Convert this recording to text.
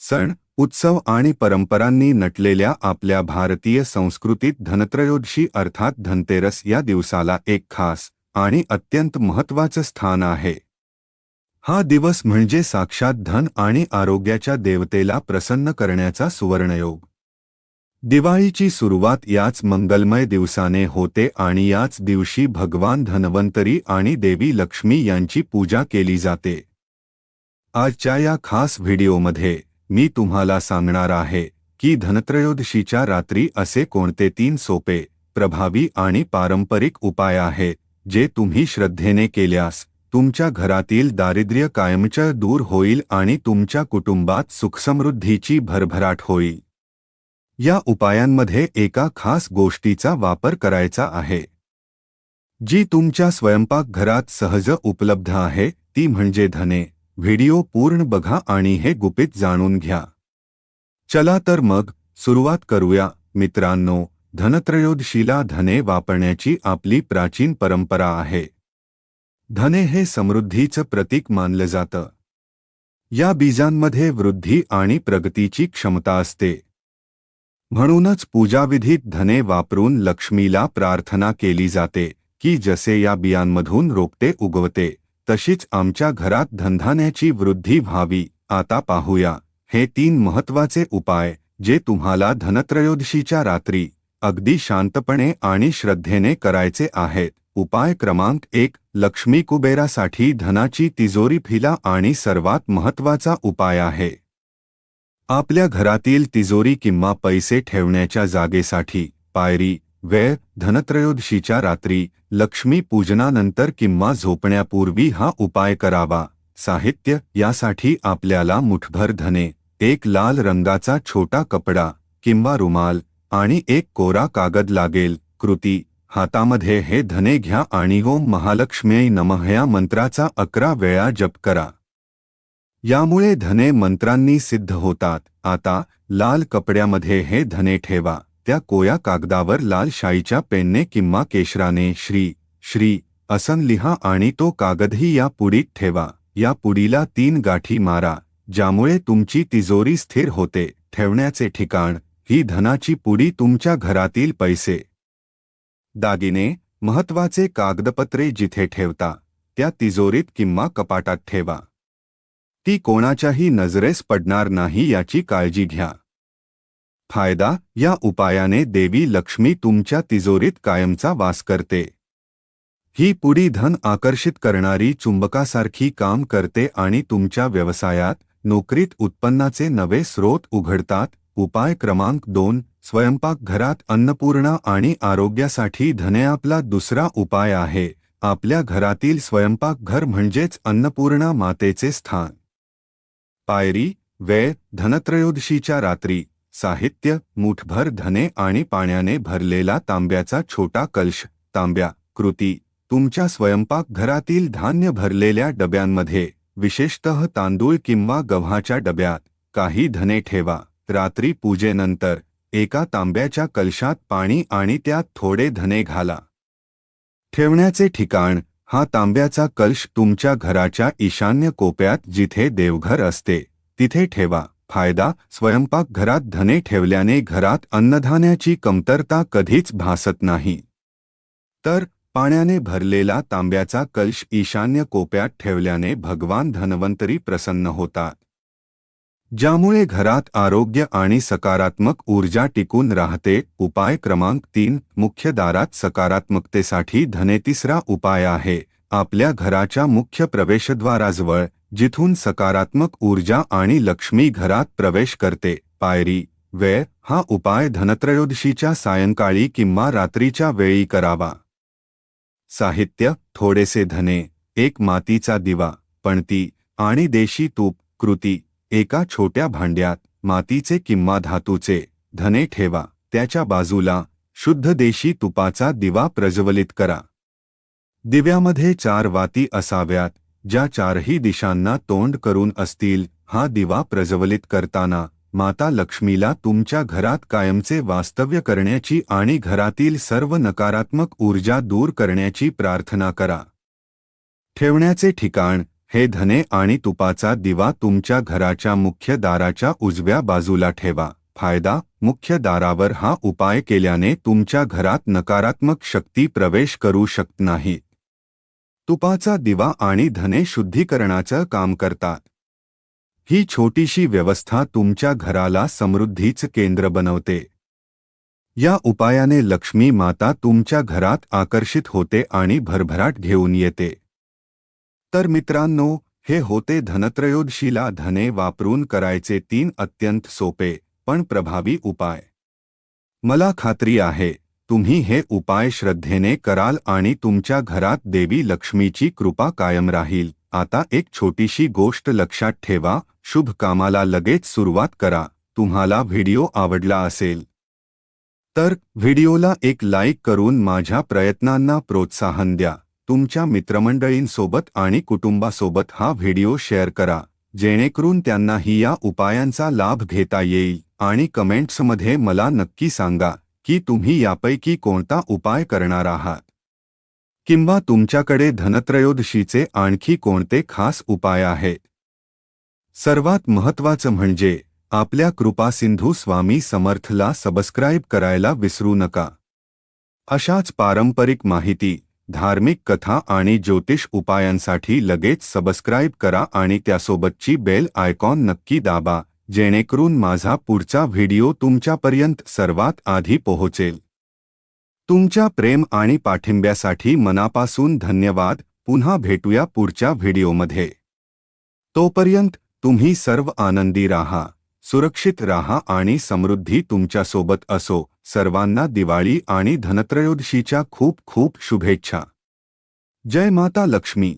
सण उत्सव आणि परंपरांनी नटलेल्या आपल्या भारतीय संस्कृतीत धनत्रयोदशी अर्थात धनतेरस या दिवसाला एक खास आणि अत्यंत महत्त्वाचं स्थान आहे. हा दिवस म्हणजे साक्षात धन आणि आरोग्याच्या देवतेला प्रसन्न करण्याचा सुवर्णयोग. दिवाळीची सुरुवात याच मंगलमय दिवसाने होते आणि याच दिवशी भगवान धन्वंतरी आणि देवी लक्ष्मी यांची पूजा केली जाते. आजच्या या खास व्हिडिओमध्ये मी तुम्हाला सांगणार आहे की धनत्रयोदशीच्या रात्री असे कोणते तीन सोपे प्रभावी आणि पारंपरिक उपाय आहेत जे तुम्ही श्रद्धेने केल्यास तुमच्या घरातील दारिद्र्य कायमचं दूर होईल आणि तुमच्या कुटुंबात सुखसमृद्धीची भरभराट होईल. या उपायांमध्ये एका खास गोष्टीचा वापर करायचा आहे. जी तुमच्या स्वयंपाकघरात सहज उपलब्ध आहे ती म्हणजे धने. व्हिडिओ पूर्ण बघा आणि हे गुपित जाणून घ्या. चला तर मग सुरुवात करूया. मित्रांनो धनत्रयोदशीला धने वापरण्याची आपली प्राचीन परंपरा आहे. धने हे समृद्धीचं प्रतीक मानलं जातं. या बीजांमध्ये वृद्धी आणि प्रगतीची क्षमता असते. म्हणूनच पूजाविधीत धने वापरून लक्ष्मीला प्रार्थना केली जाते की जसे या बियांमधून रोपटे उगवते तशीच आमच्या घरात धनधान्याची वृद्धी व्हावी. आता पाहूया. हे तीन महत्त्वाचे उपाय जे तुम्हाला धनत्रयोदशीच्या रात्री अगदी शांतपणे आणि श्रद्धेने करायचे आहेत. उपाय क्रमांक एक लक्ष्मी कुबेरासाठी धनाची तिजोरी फिला आणि सर्वात महत्त्वाचा उपाय आहे. आपल्या घरातील तिजोरी किंवा पैसे ठेवण्याच्या जागेसाठी पायरी वेळ धनत्रयोदशीच्या रात्री लक्ष्मी पूजनानंतर किंवा झोपण्यापूर्वी हा उपाय करावा. साहित्य यासाठी आपल्याला मुठभर धने एक लाल रंगाचा छोटा कपडा किंवा रुमाल आणि एक कोरा कागद लागेल. कृती हातामध्ये हे धने घ्या आणि ओम महालक्ष्मी नमः या मंत्राचा अकरा वेळा जप करा. यामुळे धने मंत्रांनी सिद्ध होतात. आता लाल कपड्यामध्ये हे धने ठेवा. त्या कोया कागदावर लाल शाईच्या पेनने किंवा केशराने श्री श्री असन लिहा आणि तो कागदही या पुडीत ठेवा. या पुडीला तीन गाठी मारा ज्यामुळे तुमची तिजोरी स्थिर होते. ठेवण्याचे ठिकाण ही धनाची पुडी तुमच्या घरातील पैसे. दागिने महत्त्वाचे कागदपत्रे जिथे ठेवता त्या तिजोरीत किंवा कपाटात ठेवा. ती कोणाच्याही नजरेस पडणार नाही याची काळजी घ्या. फायदा या उपायाने देवी लक्ष्मी तुमच्या तिजोरीत कायमचा वास करते. ही पुडी धन आकर्षित करणारी चुंबकासारखी काम करते आणि तुमच्या व्यवसायात नोकरीत उत्पन्नाचे नवे स्रोत उघडतात. उपाय क्रमांक दोन स्वयंपाकघरात अन्नपूर्णा आणि आरोग्यासाठी धने आपला दुसरा उपाय आहे. आपल्या घरातील स्वयंपाकघर म्हणजेच अन्नपूर्णा मातेचे स्थान. पायरी वेळ धनत्रयोदशीच्या रात्री. साहित्य मुठभर धने आणि पाण्याने भरलेला तांब्याचा छोटा कलश तांब्या कृती तुमच्या स्वयंपाकघरातील धान्य भरलेल्या डब्यांमध्ये विशेषतः तांदूळ किंवा गव्हाच्या डब्यात काही धने ठेवा. रात्री पूजेनंतर एका तांब्याच्या कलशात पाणी आणि त्यात थोडे धने घाला. ठेवण्याचे ठिकाण हा तांब्याचा कलश तुमच्या घराच्या ईशान्य कोप्यात जिथे देवघर असते तिथे ठेवा. फायदा स्वयंपाकघरात धने ठेवल्याने घरात अन्नधान्याची कमतरता कधीच भासत नाही. तर पाण्याने भरलेला तांब्याचा कलश ईशान्य कोप्यात ठेवल्याने भगवान धन्वंतरी प्रसन्न होतात. ज्यामुळे घरात आरोग्य आणि सकारात्मक ऊर्जा टिकून राहते उपाय क्रमांक तीन मुख्य दारात सकारात्मकतेसाठी धने तिसरा उपाय आहे. आपल्या घराच्या मुख्य प्रवेशद्वाराजवळ जिथून सकारात्मक ऊर्जा आणि लक्ष्मी घरात प्रवेश करते. पायरी वेळ हा उपाय धनत्रयोदशीच्या सायंकाळी किंवा रात्रीच्या वेळी करावा. साहित्य थोडेसे धने एक मातीचा दिवा पणती आणि देशी तूप कृती एका छोट्या भांड्यात मातीचे किंवा धातूचे धने ठेवा. त्याच्या बाजूला शुद्ध देशी तुपाचा दिवा प्रज्वलित करा. दिव्यामध्ये चार वाती असाव्यात ज्या चारही दिशांना तोंड करून असतील हा दिवा प्रज्वलित करताना माता लक्ष्मीला तुमच्या घरात कायमचे वास्तव्य करण्याची आणि घरातील सर्व नकारात्मक ऊर्जा दूर करण्याची प्रार्थना करा. ठेवण्याचे ठिकाण हे धने आणि तुपाचा दिवा तुमच्या घराच्या मुख्य दाराच्या उजव्या बाजूला ठेवा. फायदा मुख्य दारावर हा उपाय केल्याने तुमच्या घरात नकारात्मक शक्ती प्रवेश करू शकत नाही. तुपाचा दिवा आणि धने शुद्धीकरणाचं काम करतात. ही छोटीशी व्यवस्था तुमच्या घराला समृद्धीचं केंद्र बनवते. या उपायाने लक्ष्मी माता तुमच्या घरात आकर्षित होते आणि भरभराट घेऊन येते. तर मित्रांनो हे होते धनत्रयोदशीला धने वापरून करायचे तीन अत्यंत सोपे पण प्रभावी उपाय. मला खात्री आहे तुम्ही हे उपाय श्रद्धेने कराल आणि तुमच्या घरात देवी लक्ष्मीची कृपा कायम राहील. आता एक छोटीशी गोष्ट लक्षात ठेवा. शुभ कामाला लगेच सुरुवात करा. तुम्हाला व्हिडिओ आवडला असेल तर व्हिडिओला एक लाईक करून माझ्या प्रयत्नांना प्रोत्साहन द्या. तुमच्या मित्रमंडळींसोबत आणि कुटुंबासोबत हा व्हिडिओ शेअर करा. जेणेकरून त्यांनाही या उपायांचा लाभ घेता येईल. आणि कमेंट्समध्ये मला नक्की सांगा. की तुम्ही यापैकी कोणता उपाय करणार आहात? किंवा तुमच्याकडे धनत्रयोदशीचे आणखी कोणते खास उपाय आहेत? सर्वात महत्त्वाचं म्हणजे आपल्या कृपासिंधू स्वामी समर्थला सबस्क्राईब करायला विसरू नका. अशाच पारंपरिक माहिती धार्मिक कथा आणि ज्योतिष उपायांसाठी लगेच सबस्क्राईब करा आणि त्यासोबतची बेल आयकॉन नक्की दाबा. जेणेकरून माझा पुढचा व्हिडिओ तुमच्यापर्यंत सर्वात आधी पोहोचेल. तुमच्या प्रेम आणि पाठिंब्यासाठी मनापासून धन्यवाद. पुन्हा भेटूया पुढच्या व्हिडिओमध्ये. तोपर्यंत तुम्ही सर्व आनंदी राहा सुरक्षित राहा आणि समृद्धी तुमच्यासोबत असो. सर्वांना दिवाळी आणि धनत्रयोदशीच्या खूप खूप शुभेच्छा. जय माता लक्ष्मी.